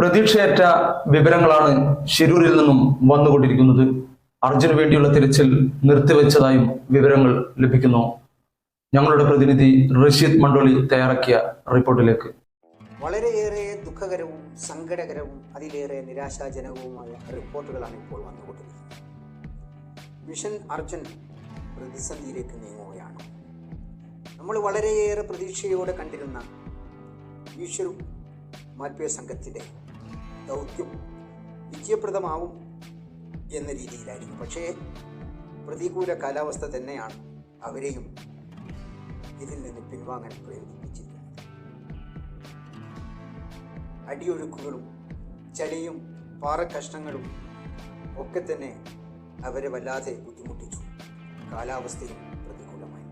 പ്രതീക്ഷയറ്റ വിവരങ്ങളാണ് ശിരൂരിൽ നിന്നും വന്നുകൊണ്ടിരിക്കുന്നത്. അർജുന് വേണ്ടിയുള്ള തിരച്ചിൽ നിർത്തിവെച്ചതായും വിവരങ്ങൾ ലഭിക്കുന്നു. ഞങ്ങളുടെ പ്രതിനിധി റഷീദ് മണ്ടോളി തയ്യാറാക്കിയ റിപ്പോർട്ടിലേക്ക്. വളരെയേറെ ദുഃഖകരവും സങ്കടകരവും അതിലേറെ നിരാശാജനകവുമായ റിപ്പോർട്ടുകളാണ് ഇപ്പോൾ വന്നുകൊണ്ടിരിക്കുന്നത്. മിഷൻ അർജുൻ പ്രതിസന്ധിയിലേക്ക് നീങ്ങുകയാണ്. നമ്മൾ വളരെയേറെ പ്രതീക്ഷയോടെ കണ്ടിരുന്ന ഈശ്വർ മാൽപ്പേ സംഘത്തിന്റെ ദൗത്യം വിജയപ്രദമാവും എന്ന രീതിയിലായിരുന്നു പക്ഷേ പ്രതികൂല കാലാവസ്ഥ തന്നെയാണ് അവരെയും ഇതിൽ നിന്ന് പിൻവാങ്ങാൻ പ്രേരിപ്പിച്ചിരിക്കുന്നത്. അടിയൊഴുക്കുകളും ചളിയും പാറക്കഷ്ണങ്ങളും ഒക്കെ തന്നെ അവരെ വല്ലാതെ ബുദ്ധിമുട്ടിച്ചു. കാലാവസ്ഥയും പ്രതികൂലമായി.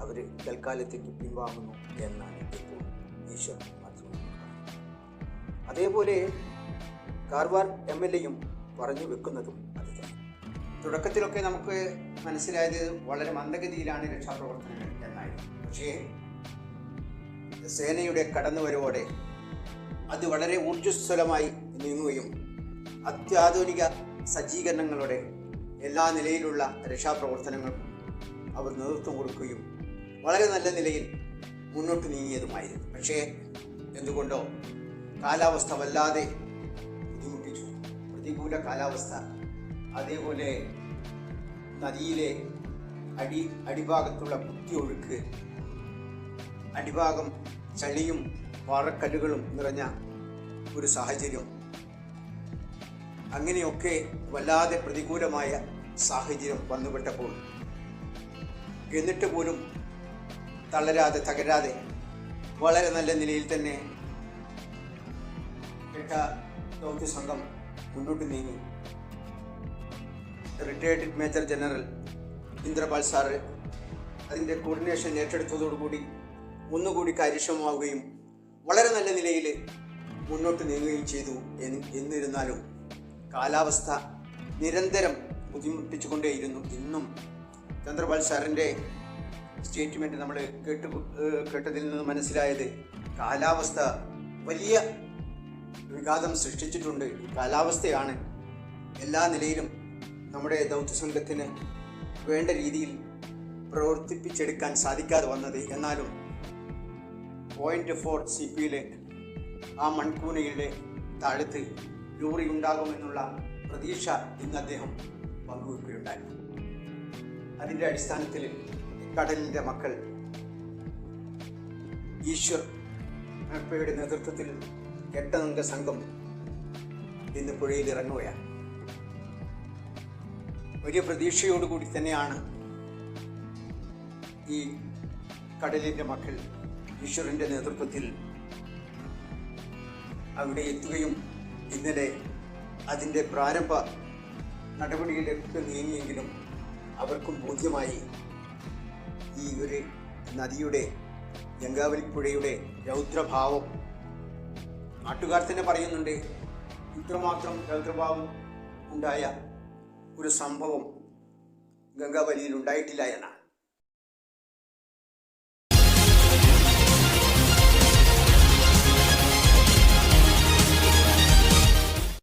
അവർ തൽക്കാലത്തേക്ക് പിൻവാങ്ങുന്നു എന്നാണ് ഇപ്പോൾ ഈശ്വർ അതേപോലെ കാർവാർ എം എൽ എയും പറഞ്ഞു വെക്കുന്നതും അത് തന്നെ. തുടക്കത്തിലൊക്കെ നമുക്ക് മനസ്സിലായത് വളരെ മന്ദഗതിയിലാണ് രക്ഷാപ്രവർത്തനങ്ങൾ എന്നായിരുന്നു. പക്ഷേ സേനയുടെ കടന്നുവരവോടെ അത് വളരെ ഊർജസ്വലമായി നീങ്ങുകയും അത്യാധുനിക സജ്ജീകരണങ്ങളുടെ എല്ലാ നിലയിലുള്ള രക്ഷാപ്രവർത്തനങ്ങൾക്കും അവർ നേതൃത്വം കൊടുക്കുകയും വളരെ നല്ല നിലയിൽ മുന്നോട്ട് നീങ്ങിയതുമായിരുന്നു. പക്ഷേ എന്തുകൊണ്ടോ കാലാവസ്ഥ വല്ലാതെ പ്രതികൂല കാലാവസ്ഥ. അതേപോലെ നദിയിലെ അടി അടിഭാഗത്തുള്ള കുത്തിയൊഴുക്ക് അടിഭാഗം ചളിയും പാറക്കല്ലുകളും നിറഞ്ഞ ഒരു സാഹചര്യം. അങ്ങനെയൊക്കെ വല്ലാതെ പ്രതികൂലമായ സാഹചര്യം വന്നുപെട്ടപ്പോൾ എന്നിട്ട് പോലും തളരാതെ തകരാതെ വളരെ നല്ല നിലയിൽ തന്നെ കേട്ട ദൗത്യ സംഘം മുന്നോട്ട് നീങ്ങി. Retired major general Indrapal sir അതിന്റെ കോർഡിനേഷൻ ഏറ്റെടുത്തതോടുകൂടി ഒന്നുകൂടി കാര്യക്ഷമമാവുകയും വളരെ നല്ല നിലയിൽ മുന്നോട്ട് നീങ്ങുകയും ചെയ്തു എന്ന് എന്നിരുന്നാലും കാലാവസ്ഥ നിരന്തരം ബുദ്ധിമുട്ടിച്ചുകൊണ്ടേയിരുന്നു ഇന്നും. ചന്ദ്രപാൽ സാറിന്റെ സ്റ്റേറ്റ്മെന്റ് നമ്മൾ കേട്ട് കേട്ടതിൽ നിന്ന് മനസ്സിലായത് കാലാവസ്ഥ വലിയ വിഘാതം സൃഷ്ടിച്ചിട്ടുണ്ട്. കാലാവസ്ഥയാണ്. എല്ലാ നിലയിലും നമ്മുടെ ദൗത്യ സംഘത്തിന് വേണ്ട രീതിയിൽ പ്രവർത്തിപ്പിച്ചെടുക്കാൻ സാധിക്കാതെ വന്നത്. എന്നാലും പോയിന്റ് ഫോർ സി പിയിലെ ആ മൺകൂനയുടെ താഴത്ത് ലോറി ഉണ്ടാകുമെന്നുള്ള പ്രതീക്ഷ ഇന്ന് അദ്ദേഹം പങ്കുവെക്കുകയുണ്ടായി. അതിന്റെ അടിസ്ഥാനത്തിൽ കടലിന്റെ മക്കൾ ഈശ്വർ മേപ്പയുടെ നേതൃത്വത്തിൽ എട്ടംഗ സംഘം ഇന്ന് പുഴയിൽ ഇറങ്ങുകയാണ്. വലിയ പ്രതീക്ഷയോടുകൂടി തന്നെയാണ് ഈ കടലിന്റെ മക്കൾ ഈശ്വരന്റെ നേതൃത്വത്തിൽ അവിടെ എത്തുകയും ഇന്നലെ അതിന്റെ പ്രാരംഭ നടപടിയിലേക്ക് നീങ്ങിയെങ്കിലും അവർക്കും ബോധ്യമായി ഈ ഒരു നദിയുടെ ഗംഗാവലിപ്പുഴയുടെ രൗദ്രഭാവം നാട്ടുകാർ തന്നെ പറയുന്നുണ്ട് ഇത്രമാത്രം രൗദ്രഭാവം ഉണ്ടായ ഒരു സംഭവം ഗംഗാവലിയിൽ ഉണ്ടായിട്ടില്ല എന്നാണ്.